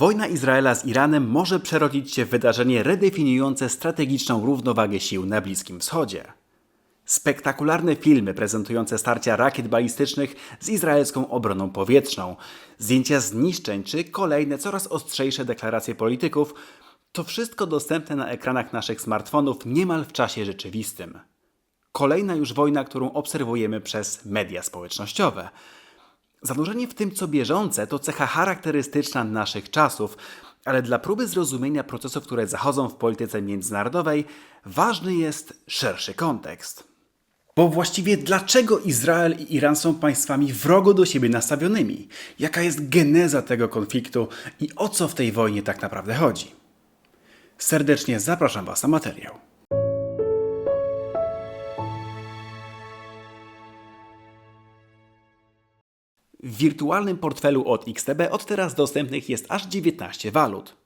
Wojna Izraela z Iranem może przerodzić się w wydarzenie redefiniujące strategiczną równowagę sił na Bliskim Wschodzie. Spektakularne filmy prezentujące starcia rakiet balistycznych z izraelską obroną powietrzną, zdjęcia zniszczeń czy kolejne coraz ostrzejsze deklaracje polityków to wszystko dostępne na ekranach naszych smartfonów niemal w czasie rzeczywistym. Kolejna już wojna, którą obserwujemy przez media społecznościowe. Zanurzenie w tym, co bieżące, to cecha charakterystyczna naszych czasów, ale dla próby zrozumienia procesów, które zachodzą w polityce międzynarodowej, ważny jest szerszy kontekst. Bo właściwie dlaczego Izrael i Iran są państwami wrogo do siebie nastawionymi? Jaka jest geneza tego konfliktu i o co w tej wojnie tak naprawdę chodzi? Serdecznie zapraszam Was na materiał. W wirtualnym portfelu od XTB od teraz dostępnych jest aż 19 walut.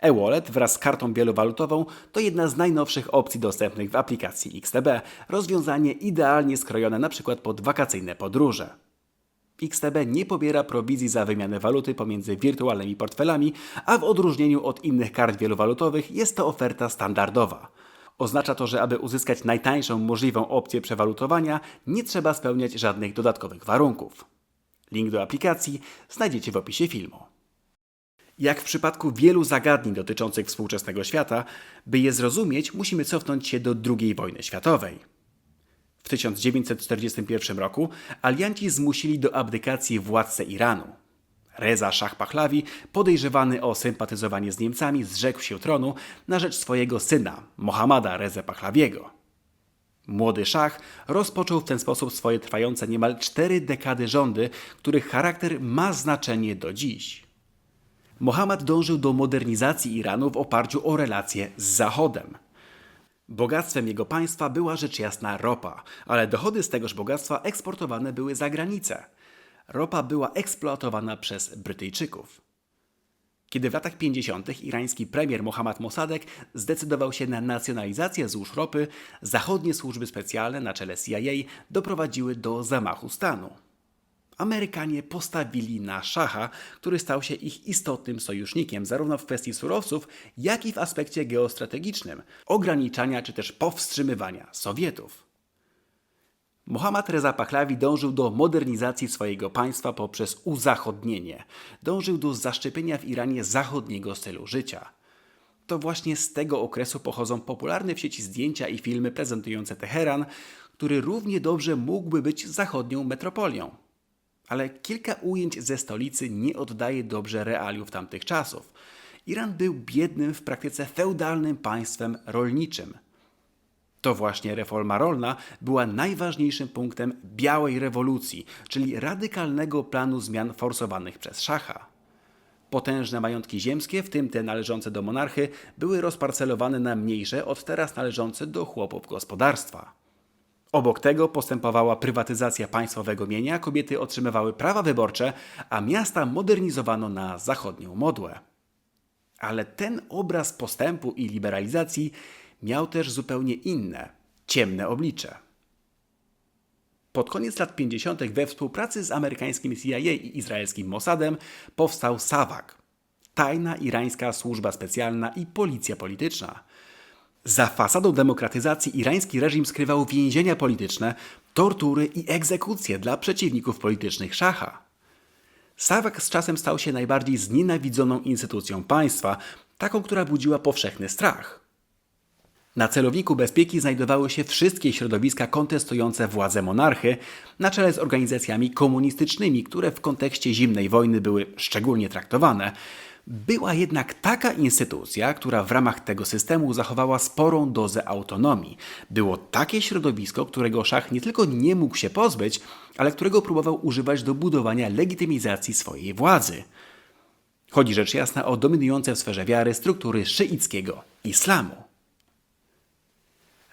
E-wallet wraz z kartą wielowalutową to jedna z najnowszych opcji dostępnych w aplikacji XTB. Rozwiązanie idealnie skrojone np. pod wakacyjne podróże. XTB nie pobiera prowizji za wymianę waluty pomiędzy wirtualnymi portfelami, a w odróżnieniu od innych kart wielowalutowych jest to oferta standardowa. Oznacza to, że aby uzyskać najtańszą możliwą opcję przewalutowania, nie trzeba spełniać żadnych dodatkowych warunków. Link do aplikacji znajdziecie w opisie filmu. Jak w przypadku wielu zagadnień dotyczących współczesnego świata, by je zrozumieć, musimy cofnąć się do II wojny światowej. W 1941 roku alianci zmusili do abdykacji władcę Iranu. Reza Shah Pahlavi, podejrzewany o sympatyzowanie z Niemcami, zrzekł się tronu na rzecz swojego syna, Mohammada Reza Pahlawiego. Młody szach rozpoczął w ten sposób swoje trwające niemal cztery dekady rządy, których charakter ma znaczenie do dziś. Mohammad dążył do modernizacji Iranu w oparciu o relacje z Zachodem. Bogactwem jego państwa była rzecz jasna ropa, ale dochody z tegoż bogactwa eksportowane były za granicę. Ropa była eksploatowana przez Brytyjczyków. Kiedy w latach 50. irański premier Mohammad Mossadegh zdecydował się na nacjonalizację złóż ropy, zachodnie służby specjalne na czele CIA doprowadziły do zamachu stanu. Amerykanie postawili na szacha, który stał się ich istotnym sojusznikiem zarówno w kwestii surowców, jak i w aspekcie geostrategicznym ograniczania czy też powstrzymywania Sowietów. Mohammad Reza Pahlavi dążył do modernizacji swojego państwa poprzez uzachodnienie. Dążył do zaszczepienia w Iranie zachodniego stylu życia. To właśnie z tego okresu pochodzą popularne w sieci zdjęcia i filmy prezentujące Teheran, który równie dobrze mógłby być zachodnią metropolią. Ale kilka ujęć ze stolicy nie oddaje dobrze realiów tamtych czasów. Iran był biednym, w praktyce feudalnym państwem rolniczym – to właśnie reforma rolna była najważniejszym punktem białej rewolucji, czyli radykalnego planu zmian forsowanych przez szacha. Potężne majątki ziemskie, w tym te należące do monarchy, były rozparcelowane na mniejsze, od teraz należące do chłopów gospodarstwa. Obok tego postępowała prywatyzacja państwowego mienia, kobiety otrzymywały prawa wyborcze, a miasta modernizowano na zachodnią modłę. Ale ten obraz postępu i liberalizacji miał też zupełnie inne, ciemne oblicze. Pod koniec lat 50. we współpracy z amerykańskim CIA i izraelskim Mossadem powstał SAVAK, tajna irańska służba specjalna i policja polityczna. Za fasadą demokratyzacji irański reżim skrywał więzienia polityczne, tortury i egzekucje dla przeciwników politycznych szacha. SAVAK z czasem stał się najbardziej znienawidzoną instytucją państwa, taką, która budziła powszechny strach. Na celowniku bezpieki znajdowały się wszystkie środowiska kontestujące władzę monarchy, na czele z organizacjami komunistycznymi, które w kontekście zimnej wojny były szczególnie traktowane. Była jednak taka instytucja, która w ramach tego systemu zachowała sporą dozę autonomii. Było takie środowisko, którego szach nie tylko nie mógł się pozbyć, ale którego próbował używać do budowania legitymizacji swojej władzy. Chodzi rzecz jasna o dominujące w sferze wiary struktury szyickiego islamu.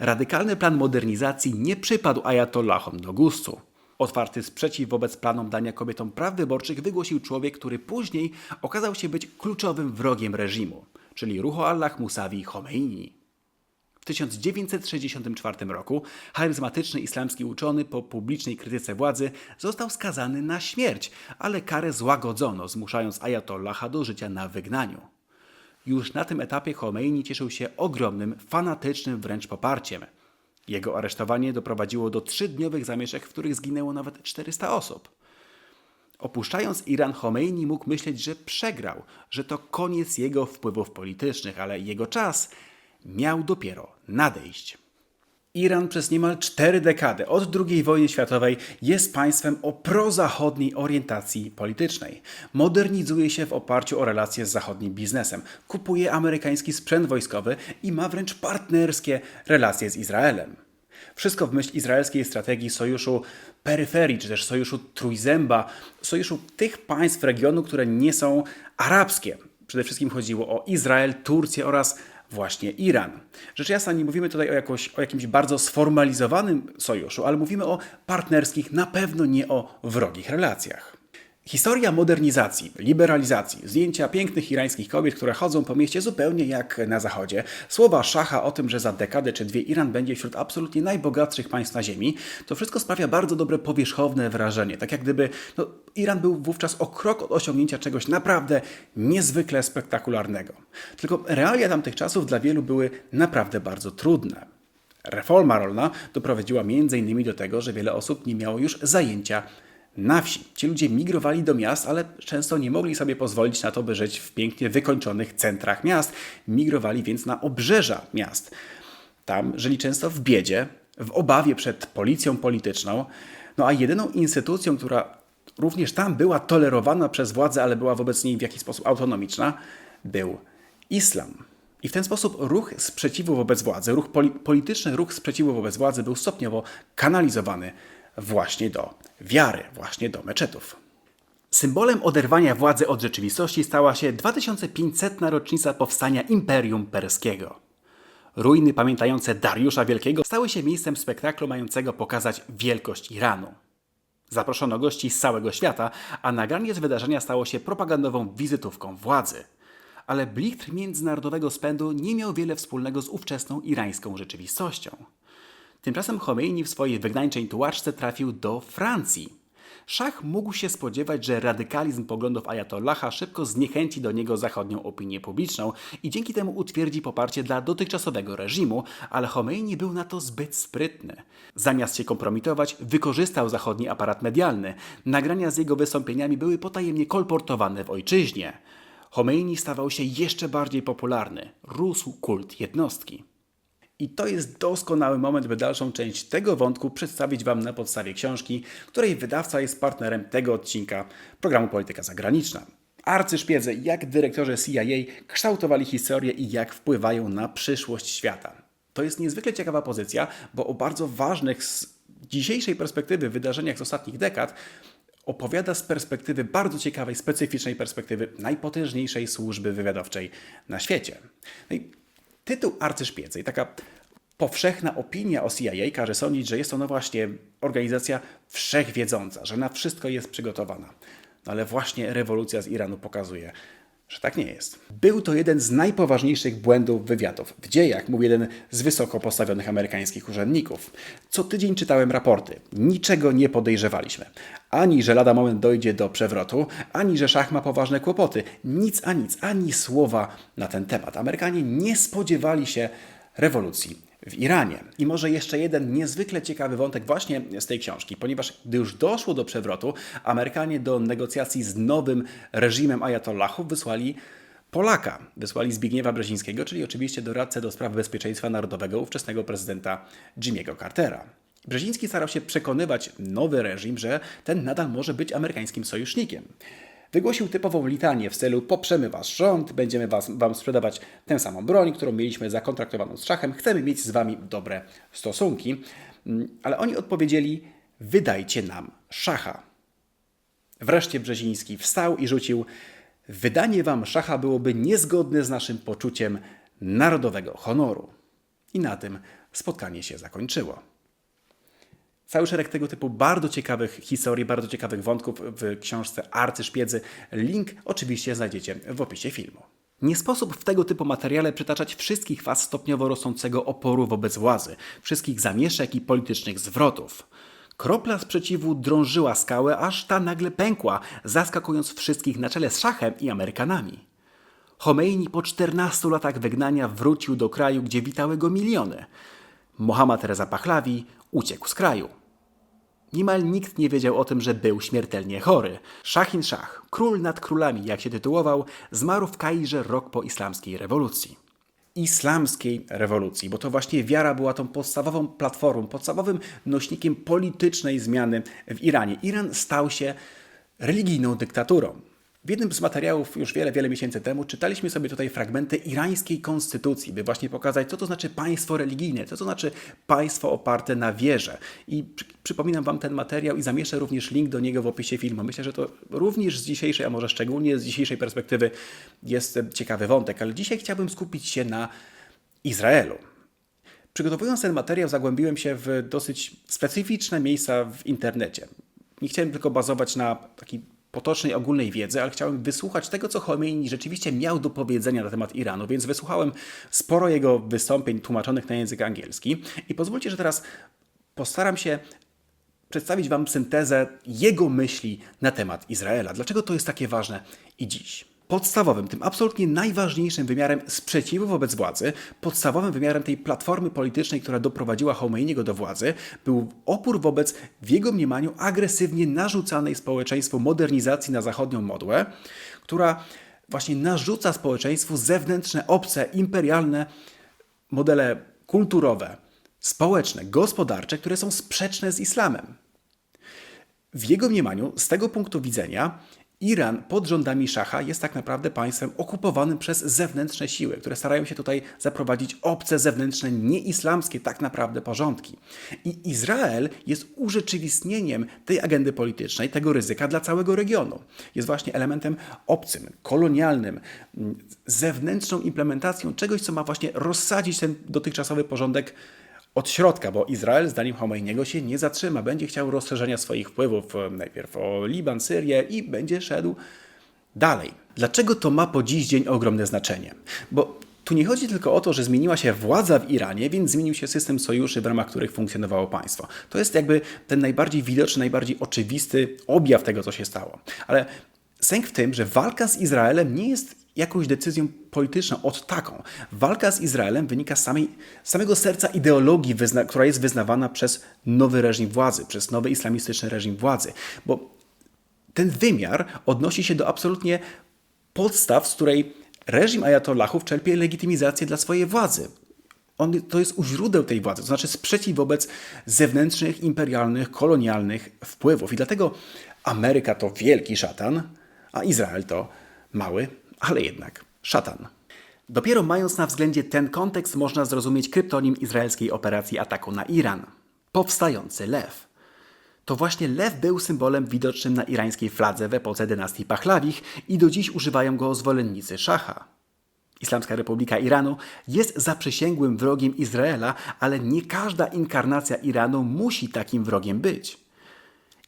Radykalny plan modernizacji nie przypadł ajatollahom do gustu. Otwarty sprzeciw wobec planom dania kobietom praw wyborczych wygłosił człowiek, który później okazał się być kluczowym wrogiem reżimu, czyli Ruho Allah Musawi Khomeini. W 1964 roku charyzmatyczny islamski uczony po publicznej krytyce władzy został skazany na śmierć, ale karę złagodzono, zmuszając Ayatollaha do życia na wygnaniu. Już na tym etapie Khomeini cieszył się ogromnym, fanatycznym wręcz poparciem. Jego aresztowanie doprowadziło do trzydniowych zamieszek, w których zginęło nawet 400 osób. Opuszczając Iran, Khomeini mógł myśleć, że przegrał, że to koniec jego wpływów politycznych, ale jego czas miał dopiero nadejść. Iran przez niemal cztery dekady od II wojny światowej jest państwem o prozachodniej orientacji politycznej. Modernizuje się w oparciu o relacje z zachodnim biznesem, kupuje amerykański sprzęt wojskowy i ma wręcz partnerskie relacje z Izraelem. Wszystko w myśl izraelskiej strategii sojuszu peryferii, czy też sojuszu trójzęba, sojuszu tych państw regionu, które nie są arabskie. Przede wszystkim chodziło o Izrael, Turcję oraz właśnie Iran. Rzecz jasna, nie mówimy tutaj o, jakoś, o jakimś bardzo sformalizowanym sojuszu, ale mówimy o partnerskich, na pewno nie o wrogich relacjach. Historia modernizacji, liberalizacji, zdjęcia pięknych irańskich kobiet, które chodzą po mieście zupełnie jak na zachodzie, słowa szacha o tym, że za dekadę czy dwie Iran będzie wśród absolutnie najbogatszych państw na Ziemi, to wszystko sprawia bardzo dobre powierzchowne wrażenie. Tak jak gdyby no, Iran był wówczas o krok od osiągnięcia czegoś naprawdę niezwykle spektakularnego. Tylko realia tamtych czasów dla wielu były naprawdę bardzo trudne. Reforma rolna doprowadziła m.in. do tego, że wiele osób nie miało już zajęcia na wsi. Ci ludzie migrowali do miast, ale często nie mogli sobie pozwolić na to, by żyć w pięknie wykończonych centrach miast. Migrowali więc na obrzeża miast. Tam żyli często w biedzie, w obawie przed policją polityczną. No a jedyną instytucją, która również tam była tolerowana przez władzę, ale była wobec niej w jakiś sposób autonomiczna, był islam. I w ten sposób ruch sprzeciwu wobec władzy, ruch poli polityczny ruch sprzeciwu wobec władzy był stopniowo kanalizowany właśnie do wiary, właśnie do meczetów. Symbolem oderwania władzy od rzeczywistości stała się 2500. rocznica powstania Imperium Perskiego. Ruiny pamiętające Dariusza Wielkiego stały się miejscem spektaklu mającego pokazać wielkość Iranu. Zaproszono gości z całego świata, a nagranie z wydarzenia stało się propagandową wizytówką władzy. Ale blichtr międzynarodowego spędu nie miał wiele wspólnego z ówczesną irańską rzeczywistością. Tymczasem Khomeini w swojej wygnańczej tułaczce trafił do Francji. Szach mógł się spodziewać, że radykalizm poglądów Ayatollaha szybko zniechęci do niego zachodnią opinię publiczną i dzięki temu utwierdzi poparcie dla dotychczasowego reżimu, ale Khomeini był na to zbyt sprytny. Zamiast się kompromitować, wykorzystał zachodni aparat medialny. Nagrania z jego wystąpieniami były potajemnie kolportowane w ojczyźnie. Khomeini stawał się jeszcze bardziej popularny. Rósł kult jednostki. I to jest doskonały moment, by dalszą część tego wątku przedstawić Wam na podstawie książki, której wydawca jest partnerem tego odcinka programu Polityka Zagraniczna. Arcyszpiedzy, jak dyrektorzy CIA kształtowali historię i jak wpływają na przyszłość świata. To jest niezwykle ciekawa pozycja, bo o bardzo ważnych z dzisiejszej perspektywy wydarzeniach z ostatnich dekad opowiada z perspektywy bardzo ciekawej, specyficznej perspektywy najpotężniejszej służby wywiadowczej na świecie. No tytuł arcyszpiecy i taka powszechna opinia o CIA każe sądzić, że jest ono właśnie organizacja wszechwiedząca, że na wszystko jest przygotowana. No ale właśnie rewolucja z Iranu pokazuje, że tak nie jest. Był to jeden z najpoważniejszych błędów wywiadów w dziejach, mówi jeden z wysoko postawionych amerykańskich urzędników. Co tydzień czytałem raporty. Niczego nie podejrzewaliśmy. Ani, że lada moment dojdzie do przewrotu, ani, że szach ma poważne kłopoty. Nic a nic, ani słowa na ten temat. Amerykanie nie spodziewali się rewolucji w Iranie. I może jeszcze jeden niezwykle ciekawy wątek właśnie z tej książki, ponieważ gdy już doszło do przewrotu, Amerykanie do negocjacji z nowym reżimem Ayatollahów wysłali Polaka. Wysłali Zbigniewa Brzezińskiego, czyli oczywiście doradcę do spraw bezpieczeństwa narodowego ówczesnego prezydenta Jimmy'ego Cartera. Brzeziński starał się przekonywać nowy reżim, że ten nadal może być amerykańskim sojusznikiem. Wygłosił typową litanię w stylu poprzemy wasz rząd, będziemy was, wam sprzedawać tę samą broń, którą mieliśmy zakontraktowaną z szachem, chcemy mieć z wami dobre stosunki. Mm, ale oni odpowiedzieli, wydajcie nam szacha. Wreszcie Brzeziński wstał i rzucił, wydanie wam szacha byłoby niezgodne z naszym poczuciem narodowego honoru. I na tym spotkanie się zakończyło. Cały szereg tego typu bardzo ciekawych historii, bardzo ciekawych wątków w książce Arcyszpiedzy. Link oczywiście znajdziecie w opisie filmu. Nie sposób w tego typu materiale przytaczać wszystkich faz stopniowo rosnącego oporu wobec władzy, wszystkich zamieszek i politycznych zwrotów. Kropla sprzeciwu drążyła skałę, aż ta nagle pękła, zaskakując wszystkich na czele z szachem i Amerykanami. Chomeini po 14 latach wygnania wrócił do kraju, gdzie witały go miliony. Mohammad Reza Pahlavi uciekł z kraju. Niemal nikt nie wiedział o tym, że był śmiertelnie chory. Shahin Shah, król nad królami, jak się tytułował, zmarł w Kairze rok po islamskiej rewolucji. Islamskiej rewolucji, bo to właśnie wiara była tą podstawową platformą, podstawowym nośnikiem politycznej zmiany w Iranie. Iran stał się religijną dyktaturą. W jednym z materiałów już wiele, wiele miesięcy temu czytaliśmy sobie tutaj fragmenty irańskiej konstytucji, by właśnie pokazać, co to znaczy państwo religijne, co to znaczy państwo oparte na wierze. I przy, przypominam Wam ten materiał i zamieszę również link do niego w opisie filmu. Myślę, że to również z dzisiejszej, a może szczególnie z dzisiejszej perspektywy jest ciekawy wątek, ale dzisiaj chciałbym skupić się na Izraelu. Przygotowując ten materiał, zagłębiłem się w dosyć specyficzne miejsca w internecie. Nie chciałem tylko bazować na taki potocznej, ogólnej wiedzy, ale chciałem wysłuchać tego, co Khomeini rzeczywiście miał do powiedzenia na temat Iranu, więc wysłuchałem sporo jego wystąpień tłumaczonych na język angielski i pozwólcie, że teraz postaram się przedstawić Wam syntezę jego myśli na temat Izraela. Dlaczego to jest takie ważne i dziś? Podstawowym, tym absolutnie najważniejszym wymiarem sprzeciwu wobec władzy, podstawowym wymiarem tej platformy politycznej, która doprowadziła Khomeiniego do władzy, był opór wobec, w jego mniemaniu, agresywnie narzucanej społeczeństwu modernizacji na zachodnią modłę, która właśnie narzuca społeczeństwu zewnętrzne, obce, imperialne modele kulturowe, społeczne, gospodarcze, które są sprzeczne z islamem. W jego mniemaniu, z tego punktu widzenia, Iran pod rządami szacha jest tak naprawdę państwem okupowanym przez zewnętrzne siły, które starają się tutaj zaprowadzić obce, zewnętrzne, nieislamskie tak naprawdę porządki. I Izrael jest urzeczywistnieniem tej agendy politycznej, tego ryzyka dla całego regionu. Jest właśnie elementem obcym, kolonialnym, zewnętrzną implementacją czegoś, co ma właśnie rozsadzić ten dotychczasowy porządek od środka, bo Izrael, zdaniem Khomeiniego, się nie zatrzyma. Będzie chciał rozszerzenia swoich wpływów e, najpierw o Liban, Syrię i będzie szedł dalej. Dlaczego to ma po dziś dzień ogromne znaczenie? Bo tu nie chodzi tylko o to, że zmieniła się władza w Iranie, więc zmienił się system sojuszy, w ramach których funkcjonowało państwo. To jest jakby ten najbardziej widoczny, najbardziej oczywisty objaw tego, co się stało. Ale sęk w tym, że walka z Izraelem nie jest jakąś decyzją polityczną, od taką. Walka z Izraelem wynika z samej, samego serca ideologii, która jest wyznawana przez nowy reżim władzy, przez nowy islamistyczny reżim władzy. Bo ten wymiar odnosi się do absolutnie podstaw, z której reżim ajatollahów czerpie legitymizację dla swojej władzy. On, to jest u źródeł tej władzy, to znaczy sprzeciw wobec zewnętrznych, imperialnych, kolonialnych wpływów. I dlatego Ameryka to wielki szatan, a Izrael to mały, ale jednak szatan. Dopiero mając na względzie ten kontekst można zrozumieć kryptonim izraelskiej operacji ataku na Iran. Powstający lew. To właśnie lew był symbolem widocznym na irańskiej fladze w epoce dynastii Pahlawich i do dziś używają go zwolennicy szacha. Islamska Republika Iranu jest zaprzysięgłym wrogiem Izraela, ale nie każda inkarnacja Iranu musi takim wrogiem być.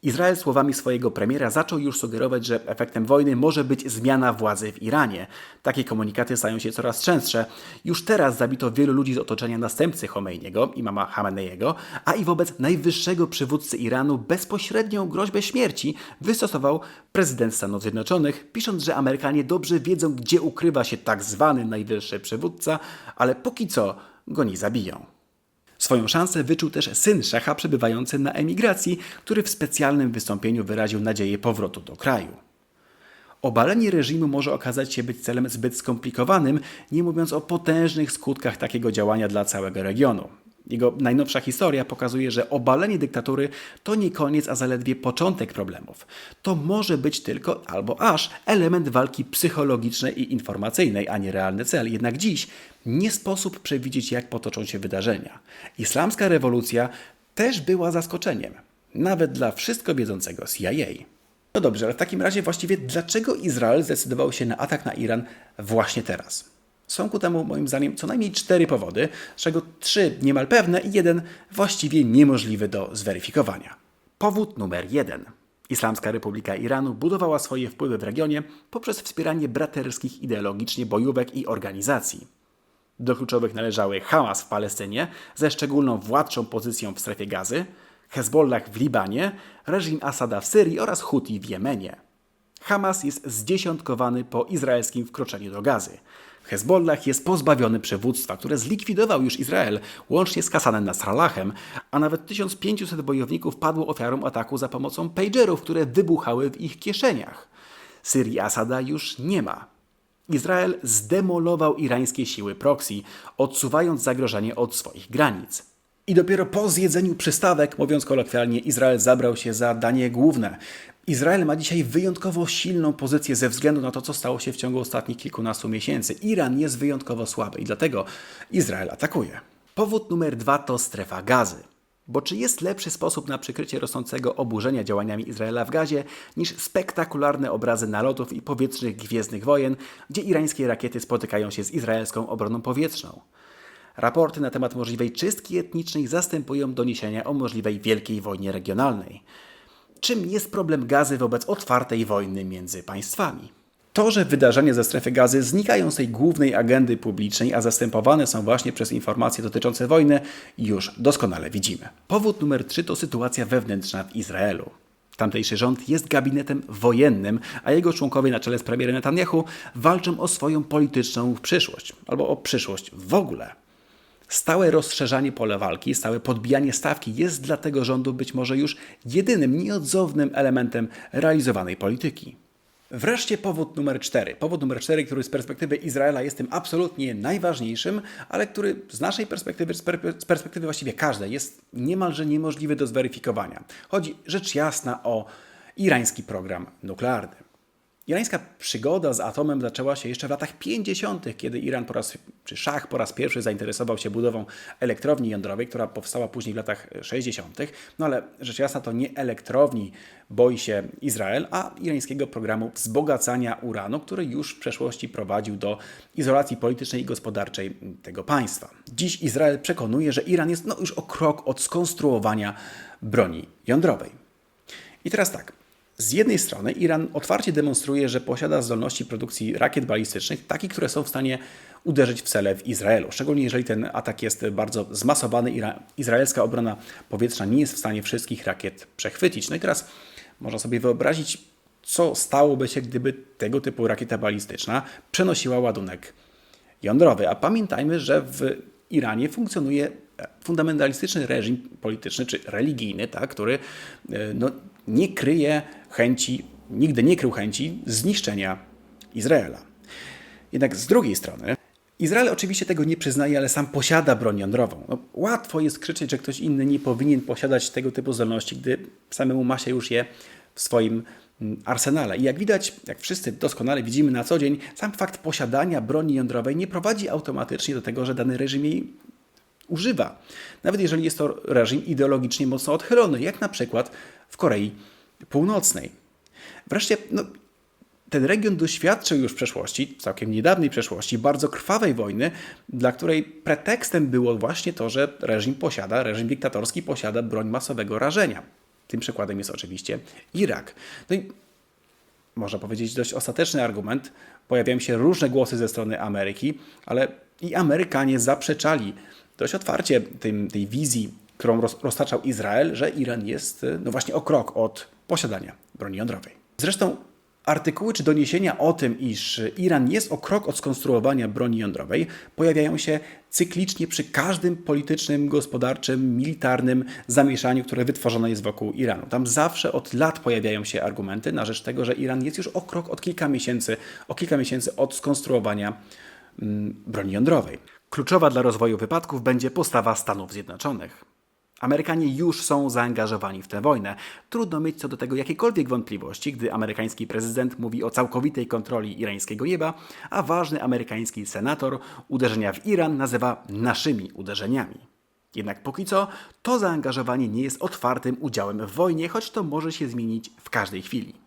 Izrael słowami swojego premiera zaczął już sugerować, że efektem wojny może być zmiana władzy w Iranie. Takie komunikaty stają się coraz częstsze. Już teraz zabito wielu ludzi z otoczenia następcy Khomeiniego, imama Hameneiego, a i wobec najwyższego przywódcy Iranu bezpośrednią groźbę śmierci wystosował prezydent Stanów Zjednoczonych, pisząc, że Amerykanie dobrze wiedzą, gdzie ukrywa się tak zwany najwyższy przywódca, ale póki co go nie zabiją. Swoją szansę wyczuł też syn szecha przebywający na emigracji, który w specjalnym wystąpieniu wyraził nadzieję powrotu do kraju. Obalenie reżimu może okazać się być celem zbyt skomplikowanym, nie mówiąc o potężnych skutkach takiego działania dla całego regionu. Jego najnowsza historia pokazuje, że obalenie dyktatury to nie koniec, a zaledwie początek problemów. To może być tylko albo aż element walki psychologicznej i informacyjnej, a nie realny cel. Jednak dziś nie sposób przewidzieć, jak potoczą się wydarzenia. Islamska rewolucja też była zaskoczeniem, nawet dla wszystko wiedzącego CIA. No dobrze, ale w takim razie właściwie dlaczego Izrael zdecydował się na atak na Iran właśnie teraz? Są ku temu moim zdaniem co najmniej cztery powody, z czego trzy niemal pewne i jeden właściwie niemożliwy do zweryfikowania. Powód numer jeden. Islamska Republika Iranu budowała swoje wpływy w regionie poprzez wspieranie braterskich ideologicznie bojówek i organizacji. Do kluczowych należały Hamas w Palestynie ze szczególną władczą pozycją w strefie gazy, Hezbollah w Libanie, reżim Asada w Syrii oraz Huti w Jemenie. Hamas jest zdziesiątkowany po izraelskim wkroczeniu do gazy. Hezbollah jest pozbawiony przywództwa, które zlikwidował już Izrael, łącznie z Hasanem Nasrallahem, a nawet 1500 bojowników padło ofiarą ataku za pomocą pagerów, które wybuchały w ich kieszeniach. Syrii Asada już nie ma. Izrael zdemolował irańskie siły proxy, odsuwając zagrożenie od swoich granic. I dopiero po zjedzeniu przystawek, mówiąc kolokwialnie, Izrael zabrał się za danie główne. Izrael ma dzisiaj wyjątkowo silną pozycję ze względu na to, co stało się w ciągu ostatnich kilkunastu miesięcy. Iran jest wyjątkowo słaby i dlatego Izrael atakuje. Powód numer dwa to strefa gazy. Bo czy jest lepszy sposób na przykrycie rosnącego oburzenia działaniami Izraela w gazie niż spektakularne obrazy nalotów i powietrznych gwiezdnych wojen, gdzie irańskie rakiety spotykają się z izraelską obroną powietrzną? Raporty na temat możliwej czystki etnicznej zastępują doniesienia o możliwej wielkiej wojnie regionalnej. Czym jest problem gazy wobec otwartej wojny między państwami? To, że wydarzenia ze strefy gazy znikają z tej głównej agendy publicznej, a zastępowane są właśnie przez informacje dotyczące wojny, już doskonale widzimy. Powód numer 3 to sytuacja wewnętrzna w Izraelu. Tamtejszy rząd jest gabinetem wojennym, a jego członkowie na czele z premierem Netanyahu walczą o swoją polityczną przyszłość, albo o przyszłość w ogóle. Stałe rozszerzanie pola walki, stałe podbijanie stawki jest dla tego rządu być może już jedynym nieodzownym elementem realizowanej polityki. Wreszcie powód numer cztery. Powód numer cztery, który z perspektywy Izraela jest tym absolutnie najważniejszym, ale który z naszej perspektywy, z perspektywy właściwie każdej, jest niemalże niemożliwy do zweryfikowania. Chodzi rzecz jasna o irański program nuklearny. Irańska przygoda z atomem zaczęła się jeszcze w latach 50., kiedy Iran po raz, czy Szach po raz pierwszy zainteresował się budową elektrowni jądrowej, która powstała później w latach 60. No ale rzecz jasna to nie elektrowni boi się Izrael, a irańskiego programu wzbogacania uranu, który już w przeszłości prowadził do izolacji politycznej i gospodarczej tego państwa. Dziś Izrael przekonuje, że Iran jest no, już o krok od skonstruowania broni jądrowej. I teraz tak. Z jednej strony Iran otwarcie demonstruje, że posiada zdolności produkcji rakiet balistycznych, takich, które są w stanie uderzyć w cele w Izraelu. Szczególnie jeżeli ten atak jest bardzo zmasowany, izraelska obrona powietrzna nie jest w stanie wszystkich rakiet przechwycić. No i teraz można sobie wyobrazić, co stałoby się, gdyby tego typu rakieta balistyczna przenosiła ładunek jądrowy. A pamiętajmy, że w Iranie funkcjonuje fundamentalistyczny reżim polityczny czy religijny, tak, który e, no, nie kryje chęci, nigdy nie krył chęci zniszczenia Izraela. Jednak z drugiej strony, Izrael oczywiście tego nie przyznaje, ale sam posiada broń jądrową. No, łatwo jest krzyczeć, że ktoś inny nie powinien posiadać tego typu zdolności, gdy samemu ma się już je w swoim mm, arsenale. I jak widać, jak wszyscy doskonale widzimy na co dzień, sam fakt posiadania broni jądrowej nie prowadzi automatycznie do tego, że dany reżim jej używa. Nawet jeżeli jest to reżim ideologicznie mocno odchylony, jak na przykład w Korei Północnej. Wreszcie, no, ten region doświadczył już w przeszłości, całkiem niedawnej przeszłości, bardzo krwawej wojny, dla której pretekstem było właśnie to, że reżim posiada, reżim dyktatorski posiada broń masowego rażenia. Tym przykładem jest oczywiście Irak. No i można powiedzieć dość ostateczny argument. Pojawiają się różne głosy ze strony Ameryki, ale i Amerykanie zaprzeczali dość otwarcie tym, tej wizji, którą roz, roztaczał Izrael, że Iran jest no właśnie o krok od posiadania broni jądrowej. Zresztą artykuły czy doniesienia o tym, iż Iran jest o krok od skonstruowania broni jądrowej, pojawiają się cyklicznie przy każdym politycznym, gospodarczym, militarnym zamieszaniu, które wytworzone jest wokół Iranu. Tam zawsze od lat pojawiają się argumenty na rzecz tego, że Iran jest już o krok od kilka miesięcy, o kilka miesięcy od skonstruowania mm, broni jądrowej. Kluczowa dla rozwoju wypadków będzie postawa Stanów Zjednoczonych. Amerykanie już są zaangażowani w tę wojnę. Trudno mieć co do tego jakiekolwiek wątpliwości, gdy amerykański prezydent mówi o całkowitej kontroli irańskiego nieba, a ważny amerykański senator uderzenia w Iran nazywa naszymi uderzeniami. Jednak póki co to zaangażowanie nie jest otwartym udziałem w wojnie, choć to może się zmienić w każdej chwili.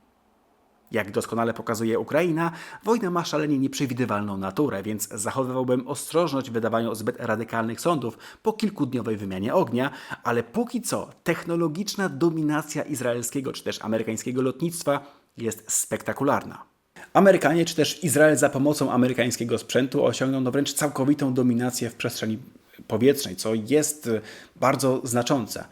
Jak doskonale pokazuje Ukraina, wojna ma szalenie nieprzewidywalną naturę, więc zachowywałbym ostrożność w wydawaniu zbyt radykalnych sądów po kilkudniowej wymianie ognia, ale póki co technologiczna dominacja izraelskiego czy też amerykańskiego lotnictwa jest spektakularna. Amerykanie czy też Izrael za pomocą amerykańskiego sprzętu osiągną no wręcz całkowitą dominację w przestrzeni powietrznej, co jest bardzo znaczące.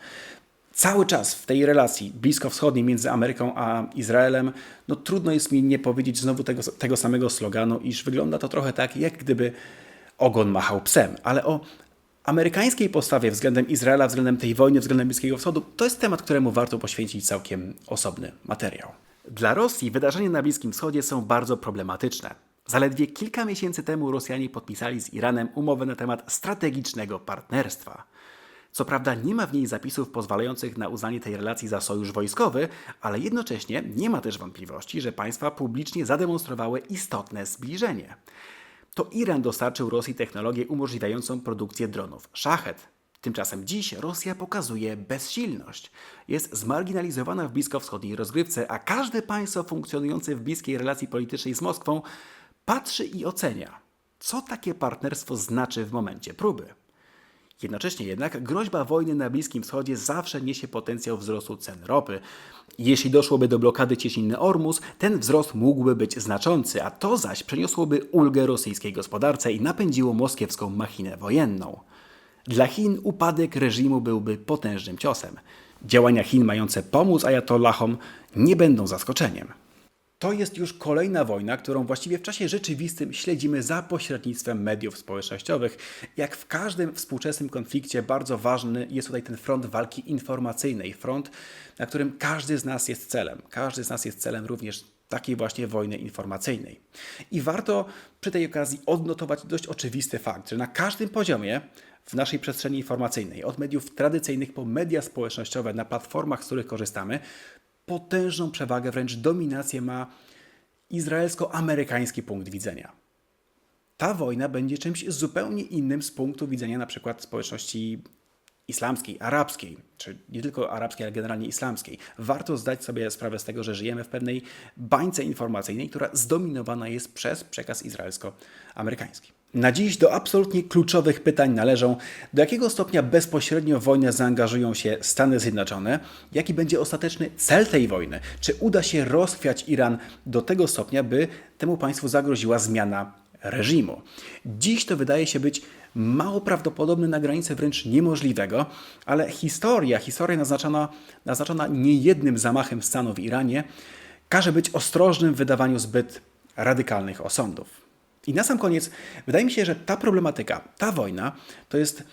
Cały czas w tej relacji bliskowschodniej między Ameryką a Izraelem, no trudno jest mi nie powiedzieć znowu tego, tego samego sloganu, iż wygląda to trochę tak, jak gdyby ogon machał psem. Ale o amerykańskiej postawie względem Izraela, względem tej wojny, względem Bliskiego Wschodu, to jest temat, któremu warto poświęcić całkiem osobny materiał. Dla Rosji wydarzenia na Bliskim Wschodzie są bardzo problematyczne. Zaledwie kilka miesięcy temu Rosjanie podpisali z Iranem umowę na temat strategicznego partnerstwa. Co prawda nie ma w niej zapisów pozwalających na uznanie tej relacji za sojusz wojskowy, ale jednocześnie nie ma też wątpliwości, że państwa publicznie zademonstrowały istotne zbliżenie. To Iran dostarczył Rosji technologię umożliwiającą produkcję dronów Shahed. Tymczasem dziś Rosja pokazuje bezsilność. Jest zmarginalizowana w bliskowschodniej rozgrywce, a każde państwo funkcjonujące w bliskiej relacji politycznej z Moskwą patrzy i ocenia, co takie partnerstwo znaczy w momencie próby. Jednocześnie jednak groźba wojny na Bliskim Wschodzie zawsze niesie potencjał wzrostu cen ropy. Jeśli doszłoby do blokady cieśniny Ormus, ten wzrost mógłby być znaczący, a to zaś przeniosłoby ulgę rosyjskiej gospodarce i napędziło moskiewską machinę wojenną. Dla Chin upadek reżimu byłby potężnym ciosem. Działania Chin mające pomóc ajatollahom nie będą zaskoczeniem. To jest już kolejna wojna, którą właściwie w czasie rzeczywistym śledzimy za pośrednictwem mediów społecznościowych. Jak w każdym współczesnym konflikcie, bardzo ważny jest tutaj ten front walki informacyjnej, front, na którym każdy z nas jest celem. Każdy z nas jest celem również takiej właśnie wojny informacyjnej. I warto przy tej okazji odnotować dość oczywisty fakt, że na każdym poziomie w naszej przestrzeni informacyjnej, od mediów tradycyjnych po media społecznościowe, na platformach, z których korzystamy, potężną przewagę, wręcz dominację ma izraelsko-amerykański punkt widzenia. Ta wojna będzie czymś zupełnie innym z punktu widzenia na przykład społeczności islamskiej, arabskiej, czy nie tylko arabskiej, ale generalnie islamskiej. Warto zdać sobie sprawę z tego, że żyjemy w pewnej bańce informacyjnej, która zdominowana jest przez przekaz izraelsko-amerykański. Na dziś do absolutnie kluczowych pytań należą, do jakiego stopnia bezpośrednio w wojnę zaangażują się Stany Zjednoczone, jaki będzie ostateczny cel tej wojny, czy uda się rozchwiać Iran do tego stopnia, by temu państwu zagroziła zmiana reżimu. Dziś to wydaje się być mało prawdopodobne na granicy wręcz niemożliwego, ale historia, historia naznaczona, naznaczona niejednym zamachem stanu w Iranie, każe być ostrożnym w wydawaniu zbyt radykalnych osądów. I na sam koniec, wydaje mi się, że ta problematyka, ta wojna, to jest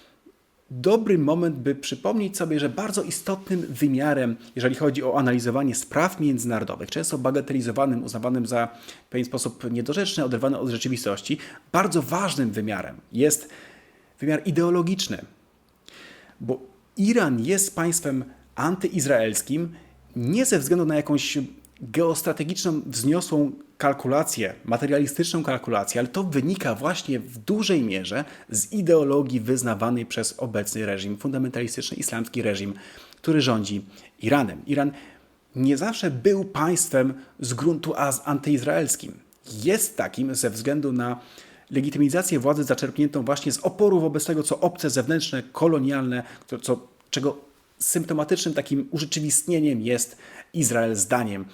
dobry moment, by przypomnieć sobie, że bardzo istotnym wymiarem, jeżeli chodzi o analizowanie spraw międzynarodowych, często bagatelizowanym, uznawanym za w pewien sposób niedorzeczny, oderwany od rzeczywistości, bardzo ważnym wymiarem jest wymiar ideologiczny. Bo Iran jest państwem antyizraelskim nie ze względu na jakąś geostrategiczną, wzniosłą kalkulację, materialistyczną kalkulację, ale to wynika właśnie w dużej mierze z ideologii wyznawanej przez obecny reżim, fundamentalistyczny islamski reżim, który rządzi Iranem. Iran nie zawsze był państwem z gruntu antyizraelskim. Jest takim ze względu na legitymizację władzy zaczerpniętą właśnie z oporu wobec tego, co obce, zewnętrzne, kolonialne, co, czego symptomatycznym takim urzeczywistnieniem jest Izrael zdaniem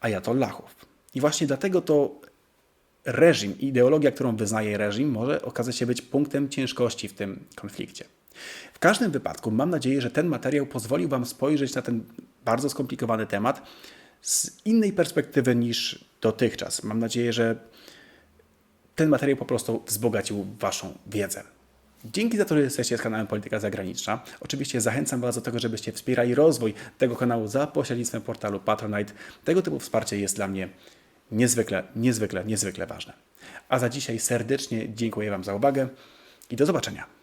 ajatollahów. I właśnie dlatego to reżim, ideologia, którą wyznaje reżim, może okazać się być punktem ciężkości w tym konflikcie. W każdym wypadku mam nadzieję, że ten materiał pozwolił Wam spojrzeć na ten bardzo skomplikowany temat z innej perspektywy niż dotychczas. Mam nadzieję, że ten materiał po prostu wzbogacił Waszą wiedzę. Dzięki za to, że jesteście z kanałem Polityka Zagraniczna. Oczywiście zachęcam Was do tego, żebyście wspierali rozwój tego kanału za pośrednictwem portalu Patronite. Tego typu wsparcie jest dla mnie niezwykle, niezwykle, niezwykle ważne. A za dzisiaj serdecznie dziękuję Wam za uwagę i do zobaczenia.